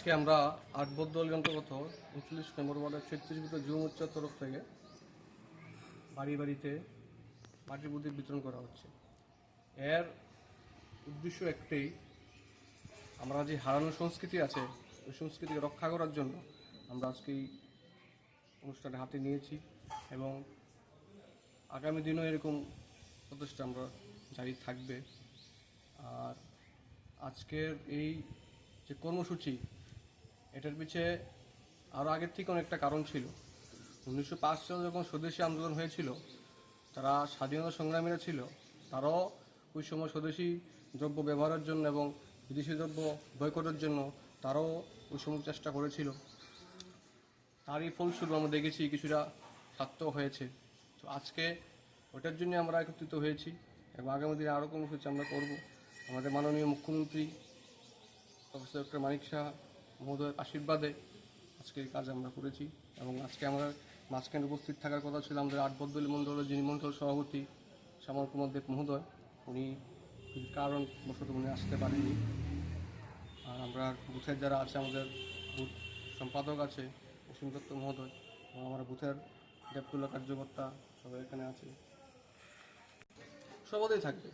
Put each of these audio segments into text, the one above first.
আজকে আমরা আট দলের অন্তর্গত উনচল্লিশ নম্বর ওয়ার্ডের ছত্রিশ ভিতর যুব মোর্চার তরফ থেকে বাড়ি বাড়িতে মাটির বুদ্ধির বিতরণ করা হচ্ছে। এর উদ্দেশ্য একটাই, আমরা যে হারানো সংস্কৃতি আছে, ওই সংস্কৃতিকে রক্ষা করার জন্য আমরা আজকে এই অনুষ্ঠানে হাতে নিয়েছি এবং আগামী দিনও এরকম প্রচেষ্টা আমরা জারি থাকবে। আর আজকের এই যে কর্মসূচি এটার পিছে আরও আগের থেকে অনেকটা কারণ ছিল। উনিশশো পাঁচ সালে যখন স্বদেশী আন্দোলন হয়েছিল, তারা স্বাধীনতা সংগ্রামীরা ছিল, তারাও ওই সময় স্বদেশী দ্রব্য ব্যবহারের জন্য এবং বিদেশি দ্রব্য বয়কটের জন্য তারাও ওই সময় চেষ্টা করেছিল। তারই ফলস্বরূপ আমরা দেখেছি কিছুটা সার্থক হয়েছে। তো আজকে ওটার জন্য আমরা একত্রিত হয়েছি। এবং আগামী দিনে আরও কর্মসূচি আমরা করব। আমাদের মাননীয় মুখ্যমন্ত্রী প্রফেসর ডক্টর মানিক শাহ মহোদয়ের আশীর্বাদে আজকে এই কাজ আমরা করেছি এবং আজকে আমরা মাঝখানে উপস্থিত থাকার কথা ছিল আমাদের আট বদলি মণ্ডলের যিনি মণ্ডল সভাপতি শ্যামল কুমার দেব মহোদয় উনি কারণ বশত উনি আসতে পারেননি। আর আমরা বুথের যারা আছে আমাদের বুথ সম্পাদক আছে অসীম দত্ত মহোদয় এবং আমার বুথের দেবতুল্লা কার্যকর্তা সবাই এখানে আছে। সবাই থাকবে।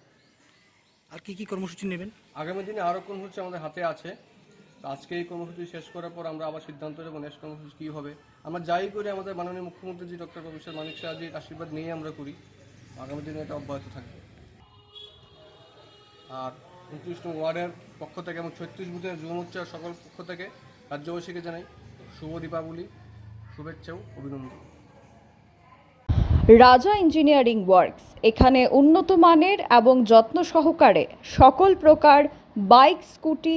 আর কি কি কর্মসূচি নেবেন? আগামী দিনে আরও হচ্ছে আমাদের হাতে আছে। আজকে এই কর্মসূচি শেষ করার পর আমরা আবার সিদ্ধান্ত নেব নেক্সট কর্মসূচি কী হবে। আমরা যাই করি, আমাদের মাননীয় মুখ্যমন্ত্রী জি ডক্টর প্রফেসর মানিক শাহজির আশীর্বাদ নিয়ে আমরা করি। আগামী দিনে এটা অব্যাহত থাকবে। আর উনত্রিশ নম্বর ওয়ার্ডের পক্ষ থেকে এবং ছত্রিশ বুথের যুব মোর্চার সকল পক্ষ থেকে রাজ্যবাসীকে জানাই শুভ দীপাবলি, শুভেচ্ছা ও অভিনন্দন। রাজা ইঞ্জিনিয়ারিং ওয়ার্কস, এখানে উন্নত মানের এবং যত্ন সহকারে সকল প্রকার বাইক, স্কুটি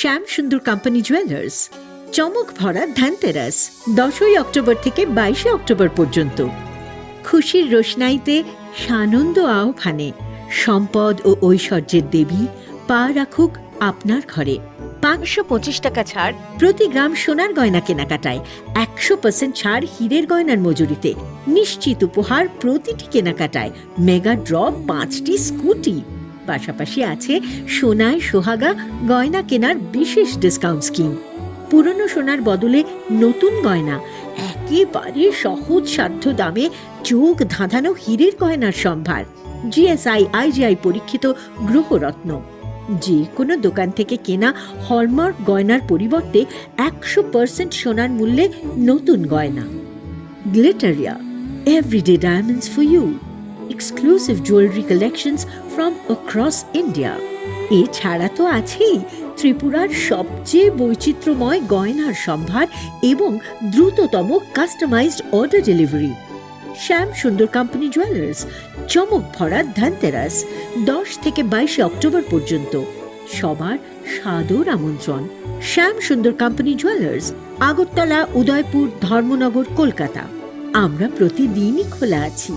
শ্যাম সুন্দর কোম্পানি জুয়েলার্স চমক ভরা ধ্যানতেরাস দশই অক্টোবর থেকে বাইশে অক্টোবর পর্যন্ত। খুশির রোশনাইতে সানন্দ আহ্বানে সম্পদ ও ঐশ্বর্যের দেবী পা রাখুক আপনার ঘরে। পাঁচশো পঁচিশ টাকা ছাড়। প্রতি গ্রাম সোনার গয়না কেনাকাটায় একশো পার্সেন্ট ছাড় হীরের গয়নার মজুরিতে। নিশ্চিত উপহার প্রতিটি কেনাকাটায়। মেগা ড্র পাঁচটি স্কুটি। পাশাপাশি আছে সোনায় সোহাগা গয়না কেনার বিশেষ ডিসকাউন্ট স্কিম পুরনো সোনার বদলে নতুন গয়না, একেবারে সহজ সাধ্য দামে চোখ ধাঁধানো হীরের গয়নার সম্ভার। জিএসআই আইজিআই পরীক্ষিত গ্রহরত্ন। যে কোনো দোকান থেকে কেনা হলমার্ক গয়নার পরিবর্তে একশো পার্সেন্ট সোনার মূল্যে নতুন গয়না। Glitteria everyday diamonds for you exclusive jewellery collections from across India এছাড়া তো আছেই ত্রিপুরার সবচেয়ে বৈচিত্র্যময় গয়নার সম্ভার এবং দ্রুততম কাস্টমাইজড অর্ডার ডেলিভারি শ্যাম সুন্দর কোম্পানি জুয়েলার্স চমক ভরা ধানতেরাস, দশ থেকে বাইশে অক্টোবর পর্যন্ত। সবার সাদর আমন্ত্রণ। Shyam Sundar company jewellers Agartala, Udaipur, Dharmanagar, Kolkata. আমরা প্রতিদিনই খোলা আছি।